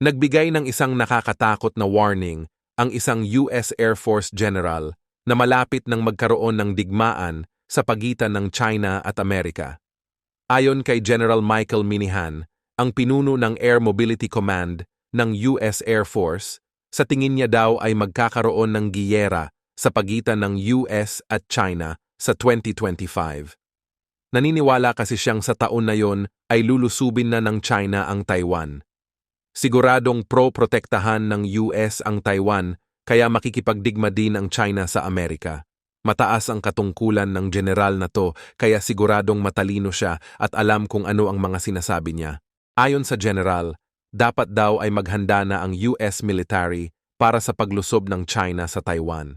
Nagbigay ng isang nakakatakot na warning ang isang US Air Force General na malapit ng magkaroon ng digmaan sa pagitan ng China at Amerika. Ayon kay General Michael Minihan, ang pinuno ng Air Mobility Command ng US Air Force, sa tingin niya daw ay magkakaroon ng giyera sa pagitan ng US at China sa 2025. Naniniwala kasi siyang sa taon na yon ay lulusubin na ng China ang Taiwan. Siguradong pro-protektahan ng US ang Taiwan kaya makikipagdigma din ang China sa Amerika. Mataas ang katungkulan ng general na to kaya siguradong matalino siya at alam kung ano ang mga sinasabi niya. Ayon sa general, dapat daw ay maghanda na ang US military para sa paglusob ng China sa Taiwan.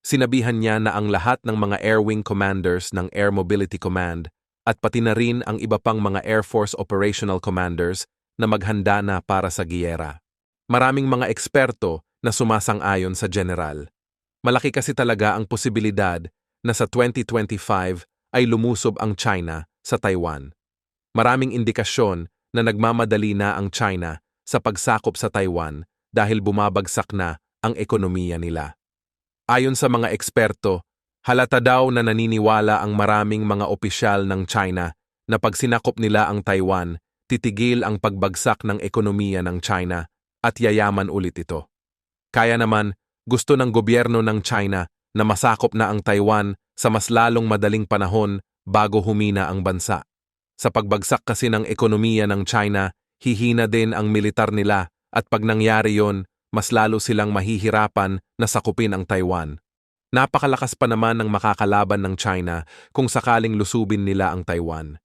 Sinabihan niya na ang lahat ng mga Air Wing Commanders ng Air Mobility Command at pati na rin ang iba pang mga Air Force Operational Commanders na maghanda na para sa giyera. Maraming mga eksperto na sumasang-ayon sa general. Malaki kasi talaga ang posibilidad na sa 2025 ay lumusob ang China sa Taiwan. Maraming indikasyon na nagmamadali na ang China sa pagsakop sa Taiwan dahil bumabagsak na ang ekonomiya nila. Ayon sa mga eksperto, halata daw na naniniwala ang maraming mga opisyal ng China na pag sinakop nila ang Taiwan, titigil ang pagbagsak ng ekonomiya ng China at yayaman ulit ito. Kaya naman, gusto ng gobyerno ng China na masakop na ang Taiwan sa mas lalong madaling panahon bago humina ang bansa. Sa pagbagsak kasi ng ekonomiya ng China, hihina din ang militar nila at pag nangyari yon, mas lalo silang mahihirapan na sakupin ang Taiwan. Napakalakas pa naman ng makakalaban ng China kung sakaling lusubin nila ang Taiwan.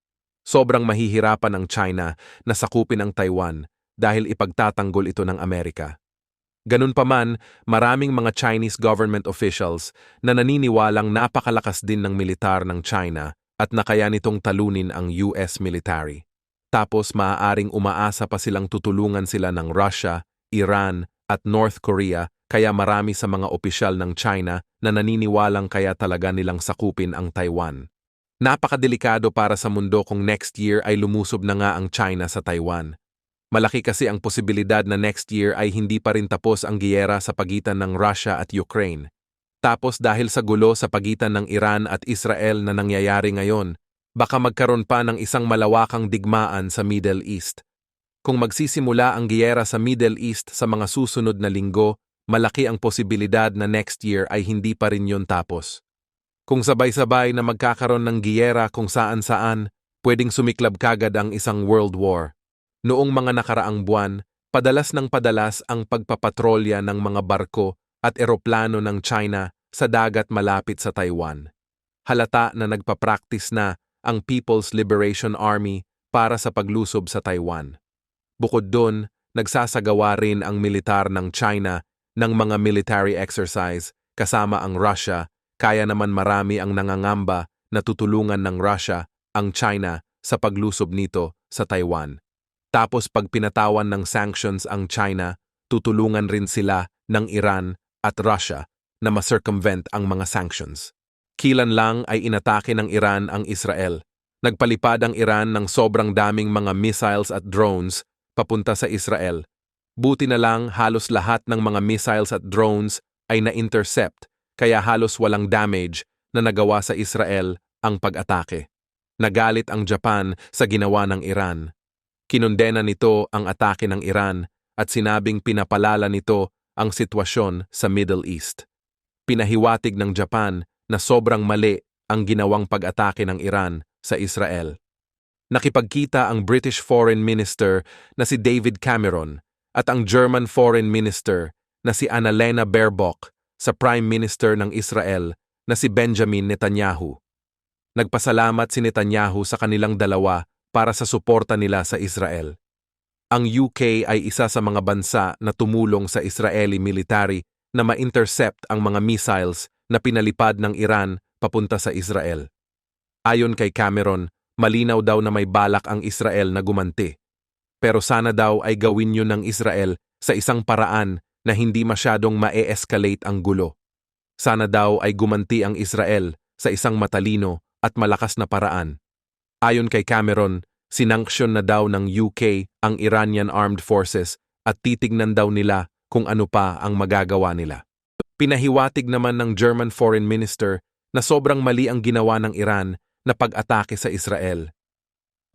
Sobrang mahihirapan ng China na sakupin ang Taiwan dahil ipagtatanggol ito ng Amerika. Ganun pa man, maraming mga Chinese government officials na naniniwalang napakalakas din ng militar ng China at nakaya nitong talunin ang US military. Tapos maaaring umaasa pa silang tutulungan sila ng Russia, Iran at North Korea kaya marami sa mga opisyal ng China na naniniwalang kaya talaga nilang sakupin ang Taiwan. Napakadelikado para sa mundo kung next year ay lumusob na nga ang China sa Taiwan. Malaki kasi ang posibilidad na next year ay hindi pa rin tapos ang giyera sa pagitan ng Russia at Ukraine. Tapos dahil sa gulo sa pagitan ng Iran at Israel na nangyayari ngayon, baka magkaroon pa ng isang malawakang digmaan sa Middle East. Kung magsisimula ang giyera sa Middle East sa mga susunod na linggo, malaki ang posibilidad na next year ay hindi pa rin yon tapos. Kung sabay-sabay na magkakaroon ng giyera kung saan-saan, pwedeng sumiklab kagad ang isang world war. Noong mga nakaraang buwan, padalas ng padalas ang pagpapatrolya ng mga barko at eroplano ng China sa dagat malapit sa Taiwan. Halata na nagpa-practice na ang People's Liberation Army para sa paglusob sa Taiwan. Bukod doon, nagsasagawa rin ang militar ng China ng mga military exercise kasama ang Russia, kaya naman marami ang nangangamba na tutulungan ng Russia ang China sa paglusob nito sa Taiwan. Tapos pag pinatawan ng sanctions ang China, tutulungan rin sila ng Iran at Russia na ma-circumvent ang mga sanctions. Kilan lang ay inatake ng Iran ang Israel. Nagpalipad ang Iran ng sobrang daming mga missiles at drones papunta sa Israel. Buti na lang halos lahat ng mga missiles at drones ay na-intercept kaya halos walang damage na nagawa sa Israel ang pag-atake. Nagalit ang Japan sa ginawa ng Iran. Kinondena nito ang atake ng Iran at sinabing pinapalala nito ang sitwasyon sa Middle East pinahiwatig ng Japan na sobrang mali ang ginawang pag-atake ng Iran sa Israel. Nakipagkita ang British Foreign Minister na si David Cameron at ang German Foreign Minister na si Annalena Baerbock sa Prime Minister ng Israel na si Benjamin Netanyahu. Nagpasalamat si Netanyahu sa kanilang dalawa para sa suporta nila sa Israel. Ang UK ay isa sa mga bansa na tumulong sa Israeli military na ma-intercept ang mga missiles na pinalipad ng Iran papunta sa Israel. Ayon kay Cameron, malinaw daw na may balak ang Israel na gumanti. Pero sana daw ay gawin yun ng Israel sa isang paraan na hindi masyadong ma-escalate ang gulo. Sana daw ay gumanti ang Israel sa isang matalino at malakas na paraan. Ayon kay Cameron, sinanksyon na daw ng UK ang Iranian Armed Forces at titignan daw nila kung ano pa ang magagawa nila. Pinahiwatig naman ng German Foreign Minister na sobrang mali ang ginawa ng Iran na pag-atake sa Israel.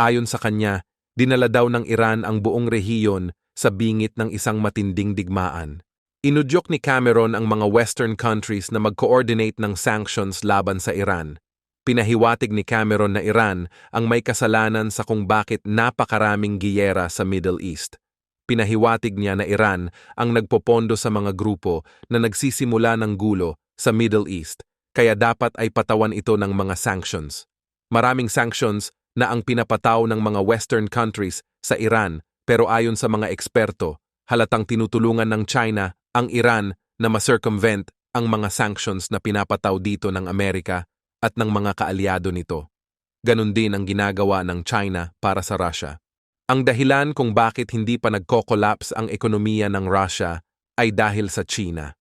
Ayon sa kanya, dinala daw ng Iran ang buong rehiyon sa bingit ng isang matinding digmaan. Inudyok ni Cameron ang mga Western countries na mag-coordinate ng sanctions laban sa Iran. Pinahiwatig ni Cameron na Iran ang may kasalanan sa kung bakit napakaraming giyera sa Middle East. Pinahiwatig niya na Iran ang nagpopondo sa mga grupo na nagsisimula ng gulo sa Middle East, kaya dapat ay patawan ito ng mga sanctions. Maraming sanctions na ang pinapataw ng mga Western countries sa Iran pero ayon sa mga eksperto, halatang tinutulungan ng China ang Iran na ma-circumvent ang mga sanctions na pinapataw dito ng Amerika at ng mga kaalyado nito. Ganon din ang ginagawa ng China para sa Russia. Ang dahilan kung bakit hindi pa nagko-collapse ang ekonomiya ng Russia ay dahil sa China.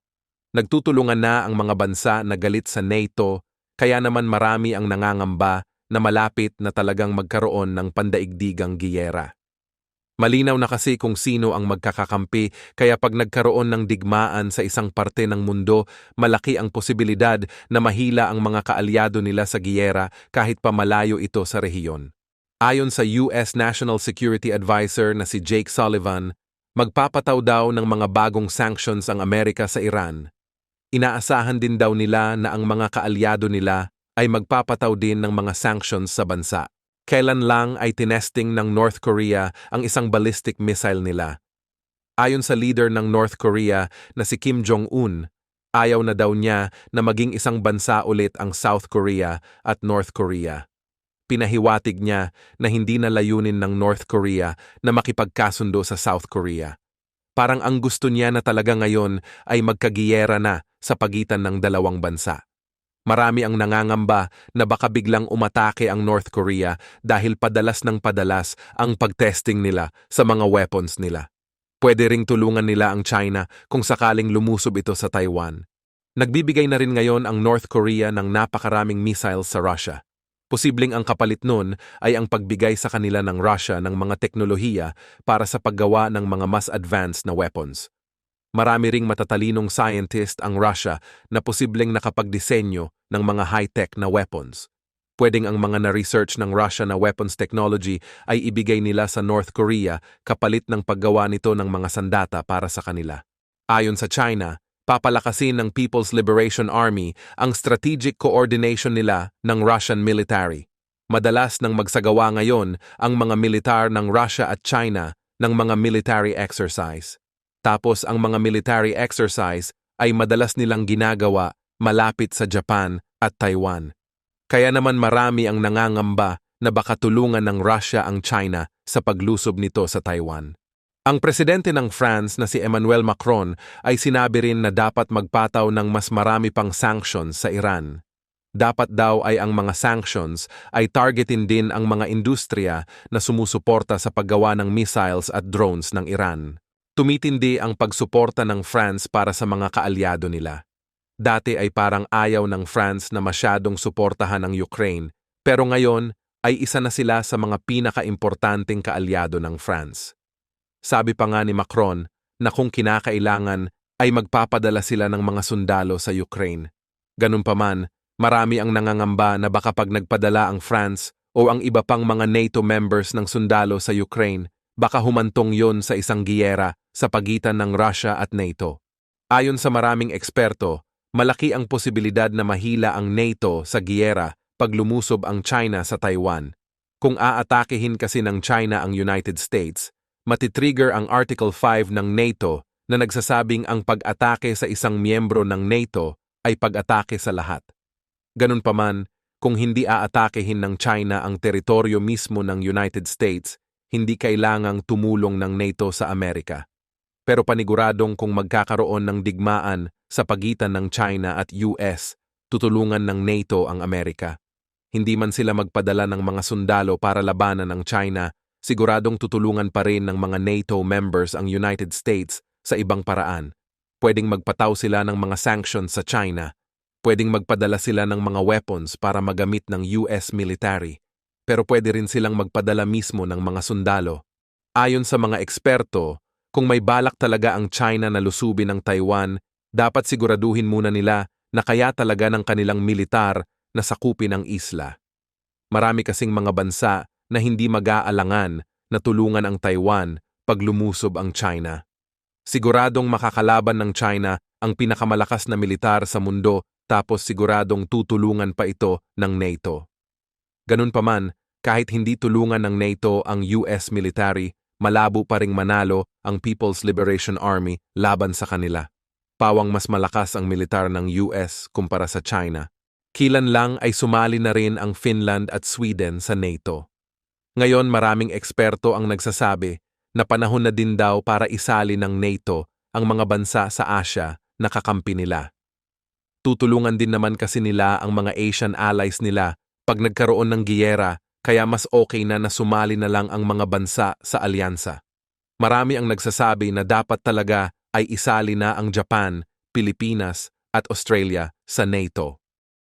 Nagtutulungan na ang mga bansa na galit sa NATO, kaya naman marami ang nangangamba na malapit na talagang magkaroon ng pandaigdigang giyera. Malinaw na kasi kung sino ang magkakakampi, kaya pag nagkaroon ng digmaan sa isang parte ng mundo, malaki ang posibilidad na mahila ang mga kaalyado nila sa giyera kahit pa malayo ito sa rehiyon. Ayon sa US National Security Advisor na si Jake Sullivan, magpapataw daw ng mga bagong sanctions ang Amerika sa Iran. Inaasahan din daw nila na ang mga kaalyado nila ay magpapataw din ng mga sanctions sa bansa. Kailan lang ay tinesting ng North Korea ang isang ballistic missile nila. Ayon sa leader ng North Korea na si Kim Jong-un, ayaw na daw niya na maging isang bansa ulit ang South Korea at North Korea pinahiwatig niya na hindi na layunin ng North Korea na makipagkasundo sa South Korea. Parang ang gusto niya na talaga ngayon ay magkagiyera na sa pagitan ng dalawang bansa. Marami ang nangangamba na baka biglang umatake ang North Korea dahil padalas ng padalas ang pagtesting nila sa mga weapons nila. Pwede ring tulungan nila ang China kung sakaling lumusob ito sa Taiwan. Nagbibigay na rin ngayon ang North Korea ng napakaraming missiles sa Russia. Posibleng ang kapalit nun ay ang pagbigay sa kanila ng Russia ng mga teknolohiya para sa paggawa ng mga mas advanced na weapons. Marami ring matatalinong scientist ang Russia na posibleng nakapagdisenyo ng mga high-tech na weapons. Pwedeng ang mga na-research ng Russia na weapons technology ay ibigay nila sa North Korea kapalit ng paggawa nito ng mga sandata para sa kanila. Ayon sa China, papalakasin ng People's Liberation Army ang strategic coordination nila ng Russian military. Madalas nang magsagawa ngayon ang mga militar ng Russia at China ng mga military exercise. Tapos ang mga military exercise ay madalas nilang ginagawa malapit sa Japan at Taiwan. Kaya naman marami ang nangangamba na baka tulungan ng Russia ang China sa paglusob nito sa Taiwan. Ang presidente ng France na si Emmanuel Macron ay sinabi rin na dapat magpataw ng mas marami pang sanctions sa Iran. Dapat daw ay ang mga sanctions ay targetin din ang mga industriya na sumusuporta sa paggawa ng missiles at drones ng Iran. Tumitindi ang pagsuporta ng France para sa mga kaalyado nila. Dati ay parang ayaw ng France na masyadong suportahan ang Ukraine, pero ngayon ay isa na sila sa mga pinakaimportanteng kaalyado ng France. Sabi pa nga ni Macron na kung kinakailangan ay magpapadala sila ng mga sundalo sa Ukraine. Ganun pa man, marami ang nangangamba na baka pag nagpadala ang France o ang iba pang mga NATO members ng sundalo sa Ukraine, baka humantong yon sa isang giyera sa pagitan ng Russia at NATO. Ayon sa maraming eksperto, malaki ang posibilidad na mahila ang NATO sa giyera pag lumusob ang China sa Taiwan. Kung aatakehin kasi ng China ang United States, matitrigger ang Article 5 ng NATO na nagsasabing ang pag-atake sa isang miyembro ng NATO ay pag-atake sa lahat. Ganun pa man, kung hindi aatakehin ng China ang teritoryo mismo ng United States, hindi kailangang tumulong ng NATO sa Amerika. Pero paniguradong kung magkakaroon ng digmaan sa pagitan ng China at US, tutulungan ng NATO ang Amerika. Hindi man sila magpadala ng mga sundalo para labanan ng China, siguradong tutulungan pa rin ng mga NATO members ang United States sa ibang paraan. Pwedeng magpataw sila ng mga sanctions sa China. Pwedeng magpadala sila ng mga weapons para magamit ng US military. Pero pwede rin silang magpadala mismo ng mga sundalo. Ayon sa mga eksperto, kung may balak talaga ang China na lusubin ang Taiwan, dapat siguraduhin muna nila na kaya talaga ng kanilang militar na sakupin ang isla. Marami kasing mga bansa na hindi mag-aalangan na tulungan ang Taiwan pag lumusob ang China. Siguradong makakalaban ng China ang pinakamalakas na militar sa mundo tapos siguradong tutulungan pa ito ng NATO. Ganun pa man, kahit hindi tulungan ng NATO ang US military, malabo pa ring manalo ang People's Liberation Army laban sa kanila. Pawang mas malakas ang militar ng US kumpara sa China. Kilan lang ay sumali na rin ang Finland at Sweden sa NATO. Ngayon maraming eksperto ang nagsasabi na panahon na din daw para isali ng NATO ang mga bansa sa Asia na kakampi nila. Tutulungan din naman kasi nila ang mga Asian allies nila pag nagkaroon ng giyera kaya mas okay na na sumali na lang ang mga bansa sa alyansa. Marami ang nagsasabi na dapat talaga ay isali na ang Japan, Pilipinas at Australia sa NATO.